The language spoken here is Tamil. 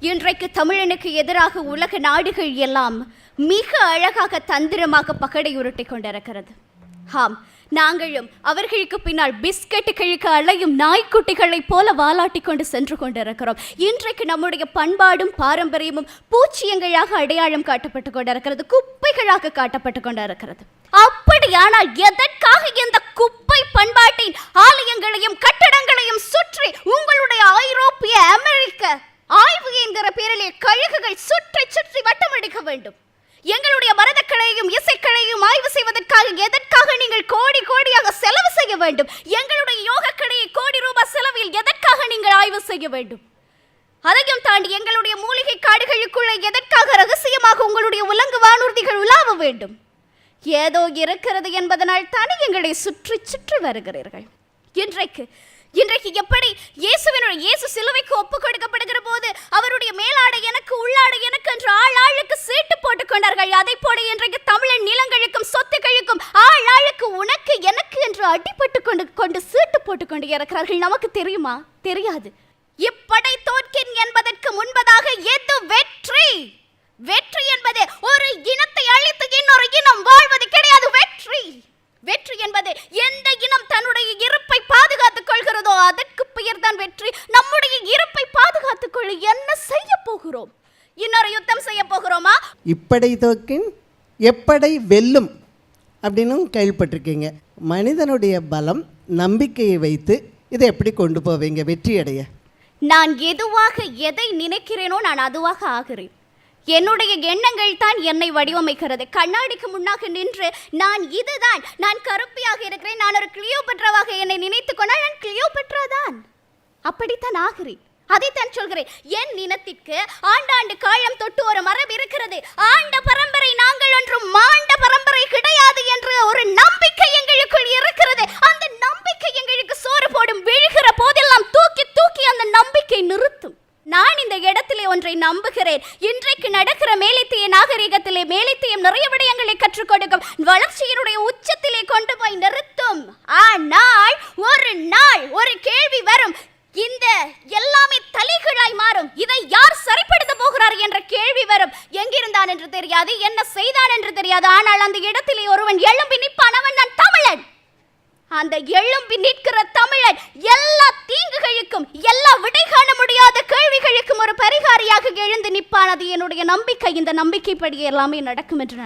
இன்றைக்கு தமிழனுக்கு எதிராக உலக நாடுகள் எல்லாம் மிக அழகாக தந்திரமாக பகடை உருட்டி கொண்டிருக்கிறது. ஆம் நாங்களும் அவர்களுக்கு பின்னால் பிஸ்கட்டுகளுக்கு அலையும் நாய்க்குட்டிகளைப் போல வாலாட்டி கொண்டு சென்று கொண்டிருக்கிறோம். இன்றைக்கு நம்முடைய பண்பாடும் பாரம்பரியமும் பூச்சியங்களாக அடையாளம் காட்டப்பட்டு கொண்டிருக்கிறது குப்பைகளாக காட்டப்பட்டு கொண்டிருக்கிறது. அப்படியானால் எதற்காக இந்த குப்பை பண்பாட்டின் ஆலயங்களையும் கட்டடங்களையும் சுற்றி உங்களுடைய ஐரோப்பிய அமெரிக்க ஆய்வு என்கிற பேரிலே கழுகுகள் சுற்றி சுற்றி வேண்டும். எங்களுடைய மரதக்கலையும் இசைக்கலையும் ஆய்வு செய்வதற்காக எதற்காக நீங்கள் கோடி கோடியாக செலவு செய்ய வேண்டும்? எங்களுடைய யோகக்கலையை கோடி ரூபாய் செலவில் எதற்காக நீங்கள் ஆய்வு செய்ய வேண்டும்? அதையும் தாண்டி எங்களுடைய மூலிகை காடுகளுக்குள்ளே எதற்காக ரகசியமாக உங்களுடைய உலங்கு வானூர்திகள் உலாவ வேண்டும்? ஏதோ இருக்கிறது என்பதனால் தானே எங்களை சுற்றி சுற்றி வருகிறீர்கள். இன்றைக்கு இன்றைக்கு எப்படி இயேசுவினுடைய இயேசு சிலுவைக்கு ஒப்பு கொடுக்கப்படுகிற போது அவருடைய மேலாடை எனக்கு உள்ளாடை எனக்கு என்று ஆள் ஆளுக்கு சீட்டு போட்டுக் கொண்டார்கள் அதை போல இன்றைக்கு தமிழன் நிலங்களுக்கும் சொத்துக்களுக்கும் ஆள் ஆளுக்கு உனக்கு எனக்கு என்று அடிபட்டு கொண்டு கொண்டு சீட்டு போட்டுக்கொண்டு இருக்கிறார்கள் நமக்கு தெரியுமா? தெரியாது. இப்படை தோற்கின் என்பதற்கு முன்பதாக எது வெற்றி? வெற்றி என்பது ஒரு இனத்தை அழித்து இன்னொரு இனம் வாழ்வது கிடையாது. வெற்றி. வெற்றி என்பது எந்த இனம் தன்னுடைய இருப்பை பாதுகாத்துக் கொள்கிறதோ அதற்கு பெயர் தான் வெற்றி. நம்முடைய இருப்பை பாதுகாத்துக் கொள்ள என்ன செய்ய போகிறோம்? இன்னொரு யுத்தம் செய்ய போகிறோமா? இப்படை தோக்கின் எப்படை வெல்லும் அப்படின்னும் கேள்விப்பட்டிருக்கீங்க. மனிதனுடைய பலம் நம்பிக்கையை வைத்து இதை எப்படி கொண்டு போவீங்க? வெற்றியடைய நான் எதுவாக எதை நினைக்கிறேனோ நான் அதுவாக ஆகிறேன். என்னுடைய எண்ணங்கள் தான் என்னை வடிவமைக்கிறது. கண்ணாடிக்கு முன்னாக நின்று நான் இதுதான் நான் கருப்பியாக இருக்கிறேன் நான் ஒரு கிளியோபெட்ராவாக என்னை நினைத்துக்கொண்டால் நான் கிளியோபெட்ரா தான். அப்படித்தான் ஆகிறேன். அதைத்தான் சொல்கிறேன். என் இனத்திற்கு ஆண்டாண்டு காலம் தொட்டு ஒரு மரபு இருக்கிறது. ஆண்ட பரம்பரை நாங்கள் ஒன்றும் மாண்ட பரம்பரை கிடையாது என்று ஒரு நம்பிக்கை எங்களுக்குள் இருக்கிறது. அந்த நம்பிக்கை எங்களுக்கு சோறு போடும் விழுகிற போதெல்லாம் தூக்கி தூக்கி அந்த நம்பிக்கை நிறுத்தும். நான் இந்த இடத்திலே ஒன்றை நம்புகிறேன். இன்றைக்கு நடக்கிற மேலைத்திய நாகரிகத்திலே மேலைத்தியம் நிறைய விடயங்களை கற்றுக் கொடுக்கும். வளர்ச்சியினுடைய உச்சத்திலே கொண்டு போய் நிறுத்தும். ஆனால் ஒரு நாள் ஒரு கேள்வி வரும். இந்த எல்லாமே தலைகளாய் மாறும் இதை யார் சரிப்படுத்த போகிறார் என்ற கேள்வி வரும் எங்கிருந்தான் என்று தெரியாது என்ன செய்தான் என்று தெரியாது. ஆனால் அந்த இடத்திலே ஒருவன் எழும்பி நிற்பான். அவன் நான் தமிழன். அந்த எழும்பி நிற்கிற தமிழன் எல்லா தீங்குகளுக்கும் எல்லா விடை காண முடியாத கேள்விகளுக்கும் ஒரு பரிகாரியாக எழுந்து நிற்பான். அது என்னுடைய நம்பிக்கை. இந்த நம்பிக்கைப்படி எல்லாமே நடக்கும் என்று நான்